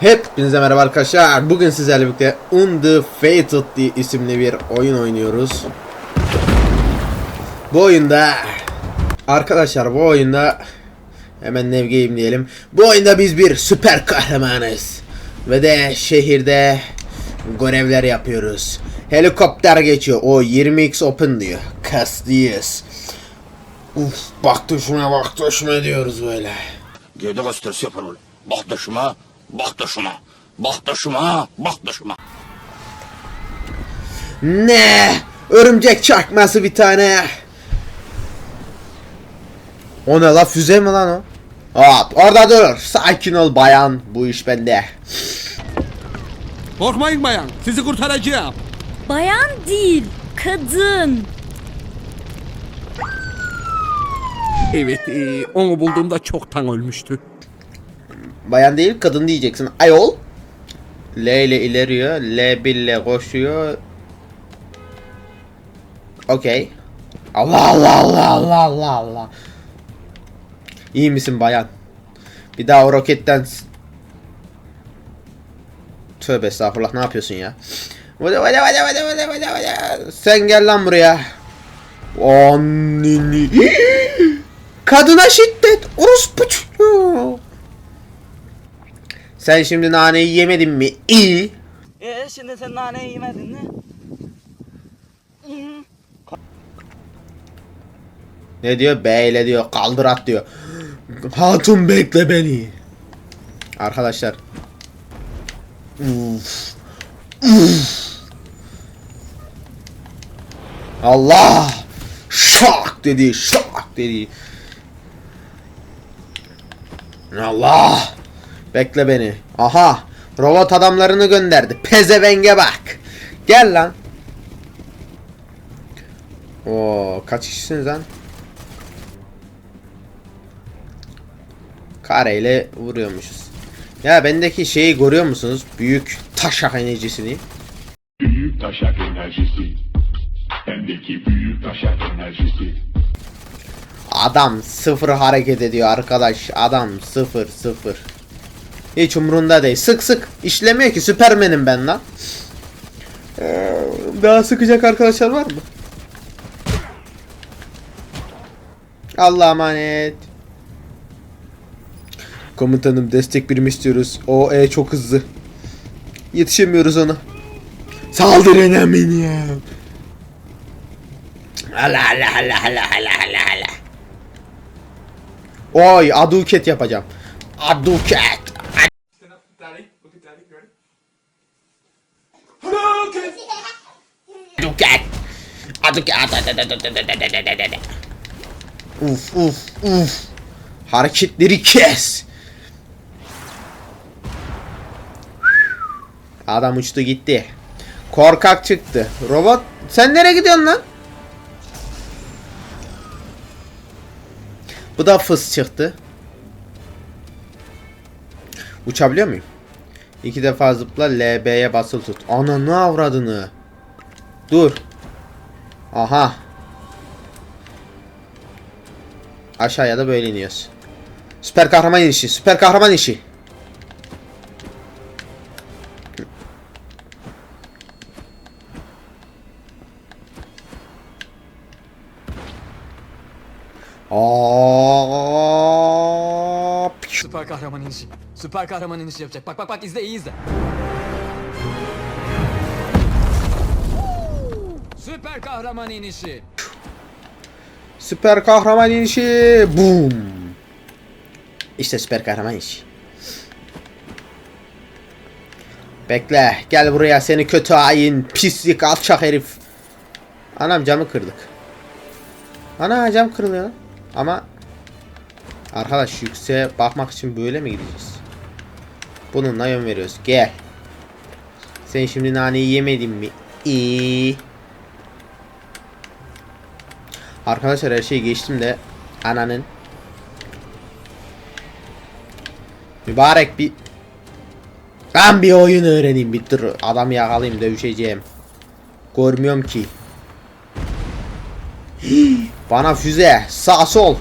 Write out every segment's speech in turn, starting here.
Hepinize merhaba arkadaşlar. Bugün sizlerle birlikte Undefeated diye isimli bir oyun oynuyoruz. Bu oyunda arkadaşlar bu oyunda hemen nevgeyim diyelim. Bu oyunda biz bir süper kahramanız. Ve de şehirde görevler yapıyoruz. Helikopter geçiyor. O 20x open diyor. Kastıyız. Uf bak düşme bak düşme diyoruz böyle. Gövde gösterisi yapar öyle. Bak bak dışıma, bak dışıma, bak dışıma. Ne? Örümcek çakması bir tane. O ne la füze mi lan o? Hop orada dur. Sakin ol bayan. Bu iş bende. Korkmayın bayan, sizi kurtaracağım. Bayan değil, kadın. Evet, e, onu bulduğumda çoktan ölmüştü. Bayan değil kadın diyeceksin. Ayol. L ile ileriyor. L1 ile koşuyor. Okey. Allah Allah Allah Allah Allah Allah. İyi misin bayan? Bir daha o roketten Tövbe estağfurullah ne yapıyorsun ya? Vada vada vada vada vada vada vada. Sen gel lan buraya. Anneni. Kadına şiddet. Orospu çocuğu. Sen şimdi naneyi yemedin mi? İyi. E şimdi sen naneyi yemedin mi? Ne diyor? Beyle diyor. Kaldır at diyor. Hatun bekle beni. Arkadaşlar. Uf. Uf. Allah. Şak dedi. Şak dedi. Allah. Bekle beni. Aha. Robot adamlarını gönderdi. Pezevenge bak. Gel lan. Oo, kaç kişisiniz lan? Kareyle vuruyormuşuz. Ya bendeki şeyi görüyor musunuz? Büyük taşak enerjisini. Büyük taşak enerjisi. Bendeki büyük taşak enerjisi. Adam sıfır hareket ediyor arkadaş. Adam sıfır sıfır. Hiç umrunda değil. Sık sık işlemiyor ki. Süpermenim ben lan. Ee, daha sıkacak arkadaşlar var mı? Allah'a emanet. Komutanım destek birim istiyoruz. O e çok hızlı. Yetişemiyoruz ona. Saldırın eminim. Allah Allah Allah Allah Allah Allah Allah. Oy aduket yapacağım. Aduket. Aduket. Aduket. Uf uf uf. Hareketleri kes. Adam uçtu gitti. Korkak çıktı. Robot sen nereye gidiyorsun lan? Bu da fıs çıktı. Uçabiliyor muyum? İki defa zıpla LB'ye basılı tut. Ananı avradını. Dur. Aha. Aşağıya da böyle iniyoruz. Süper kahraman inişi. Süper kahraman işi. Aa, Süper kahraman inişi. Süper kahraman inişi yapacak. Bak bak bak izle iyi izle. Süper kahraman inişi. Süper kahraman inişi. Boom. İşte süper kahraman işi. Bekle. Gel buraya seni kötü hain. Pislik alçak herif. Anam camı kırdık. Ana cam kırılıyor. Ama arkadaş yükseğe bakmak için böyle mi gideceğiz? Bununla yön veriyoruz. Gel. Sen şimdi naneyi yemedin mi? İyi. Arkadaşlar her şeyi geçtim de ananın mübarek bir ben bir oyun öğreneyim bir dur adam yakalayayım dövüşeceğim görmüyorum ki bana füze sağ sol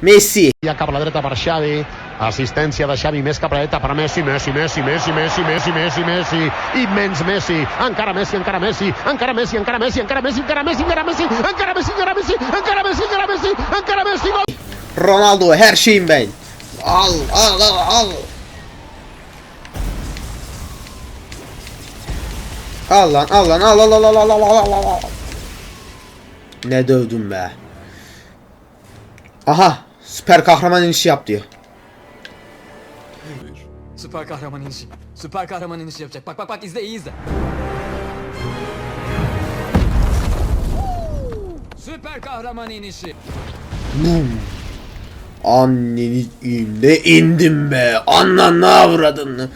Messi Via per la dretta Marciali Assistència de Xavi més capradeta per Messi, Messi, Messi, Messi, Messi, Messi, Messi, Messi, immens Messi, encara Messi, encara Messi, encara Messi, encara Messi, encara Messi, encara Messi, encara Messi, encara Messi, encara Messi, encara Messi, encara Messi, encara Messi, gol! Ronaldo her şeyim ben. Al al al al. Al lan al lan al al al al al al al al al. Ne dövdüm be. Aha süper kahraman inişi yap diyor. Süper kahraman inişi. Süper kahraman inişi yapacak. Bak bak bak izle iyi izle. Süper kahraman inişi. Anneni ne indim be. Anan ne avradın.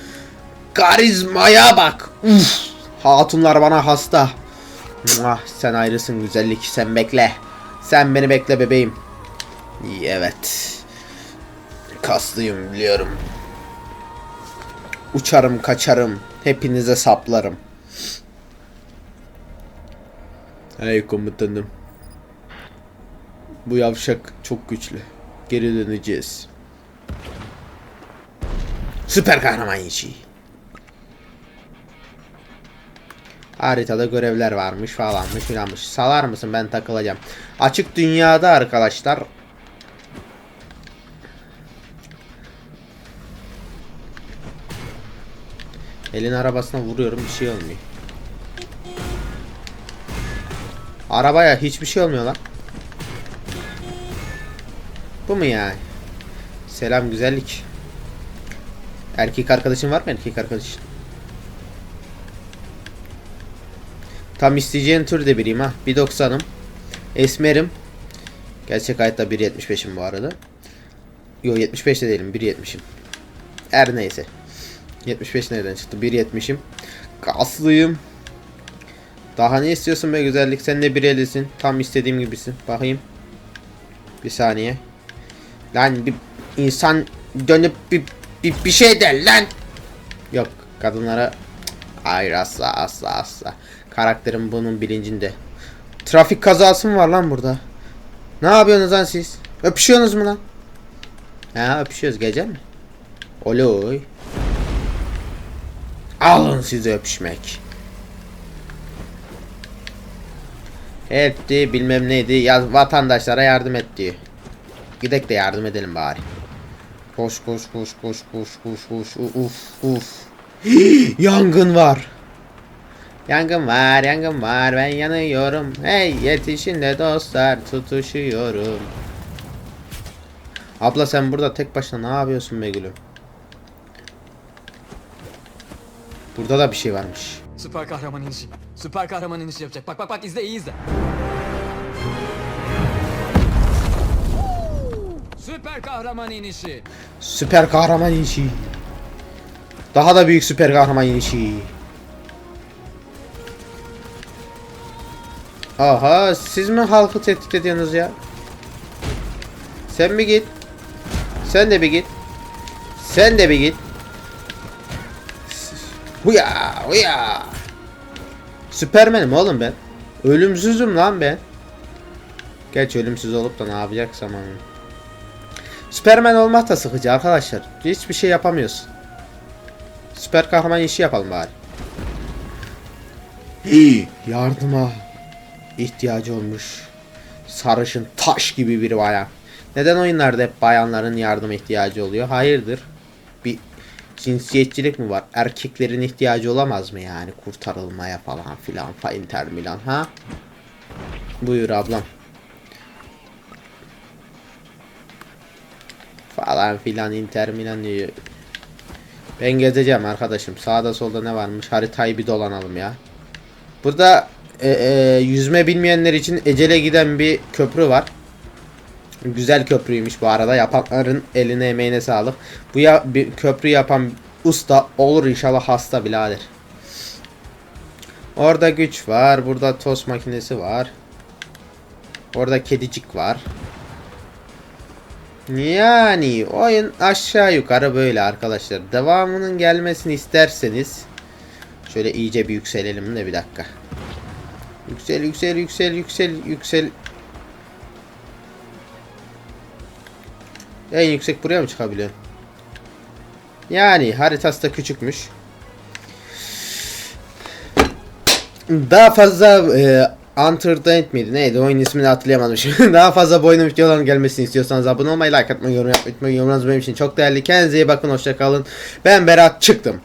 Karizmaya bak. Uf. Hatunlar bana hasta. Muah, sen ayrısın güzellik. Sen bekle. Sen beni bekle bebeğim. İyi, Evet. Kaslıyım biliyorum. Uçarım kaçarım. Hepinize saplarım. Hey komutanım. Bu yavşak çok güçlü. Geri döneceğiz. Süper kahraman işi. Haritada görevler varmış falanmış filanmış. Salar mısın ben takılacağım. Açık dünyada arkadaşlar. Elin arabasına vuruyorum bir şey olmuyor. Arabaya hiçbir şey olmuyor lan. Bu mu yani? Selam güzellik. Erkek arkadaşın var mı erkek arkadaşın? Tam isteyeceğin türde biriyim ha. 1.90'ım. Esmerim. Gerçek hayatta 1.75'im bu arada. Yo 75 de değilim 1.70'im. Her neyse. 75 nereden çıktı? 1.70'im. Kaslıyım. Daha ne istiyorsun be güzellik? Sen de 1.50'sin. Tam istediğim gibisin. Bakayım. Bir saniye. Lan bir insan dönüp bir, bir, bir şey der lan. Yok kadınlara hayır asla asla asla. Karakterim bunun bilincinde. Trafik kazası mı var lan burada? Ne yapıyorsunuz lan siz? Öpüşüyorsunuz mu lan? Ha öpüşüyoruz gelecek mi? Oloy. Alın size öpüşmek. Etti bilmem neydi ya vatandaşlara yardım et diyor. Gidek de yardım edelim bari. Koş koş koş koş koş koş koş uf uf. yangın var. Yangın var yangın var ben yanıyorum. Hey yetişin de dostlar tutuşuyorum. Abla sen burada tek başına ne yapıyorsun be gülüm? Burada da bir şey varmış. Süper kahraman inişi. Süper kahraman inişi yapacak. Bak bak bak izle iyi izle. Süper kahraman inişi. Süper kahraman inişi. Daha da büyük süper kahraman inişi. Aha siz mi halkı tehdit ediyorsunuz ya? Sen bir git. Sen de bir git. Sen de bir git. Huya huya. Süpermenim oğlum ben. Ölümsüzüm lan ben. Gerçi ölümsüz olup da ne yapacaksam ama. Süpermen olmak da sıkıcı arkadaşlar. Hiçbir şey yapamıyorsun. Süper kahraman işi yapalım bari. Hii, yardıma ihtiyacı olmuş. Sarışın taş gibi bir bayan. Neden oyunlarda hep bayanların yardıma ihtiyacı oluyor? Hayırdır? Bir cinsiyetçilik mi var? Erkeklerin ihtiyacı olamaz mı yani kurtarılmaya falan filan fa Inter Milan ha? Buyur ablam. falan filan Inter Milan diyor. Ben gezeceğim arkadaşım. Sağda solda ne varmış? Haritayı bir dolanalım ya. Burada e, e, yüzme bilmeyenler için ecele giden bir köprü var. Güzel köprüymüş bu arada. Yapanların eline emeğine sağlık. Bu ya bir köprü yapan usta olur inşallah hasta birader. Orada güç var. Burada tost makinesi var. Orada kedicik var. Yani oyun aşağı yukarı böyle arkadaşlar. Devamının gelmesini isterseniz şöyle iyice bir yükselelim de bir dakika. Yüksel yüksel yüksel yüksel yüksel. En yüksek buraya mı çıkabiliyorum? Yani haritası da küçükmüş. Daha fazla e, Entertainment miydi? Neydi? Oyun ismini hatırlayamadım şimdi. Daha fazla bu oyunun videoların gelmesini istiyorsanız abone olmayı, like atmayı, yorum yapmayı. Yorumlarınız benim için çok değerli. Kendinize iyi bakın. Hoşça kalın. Ben Berat çıktım.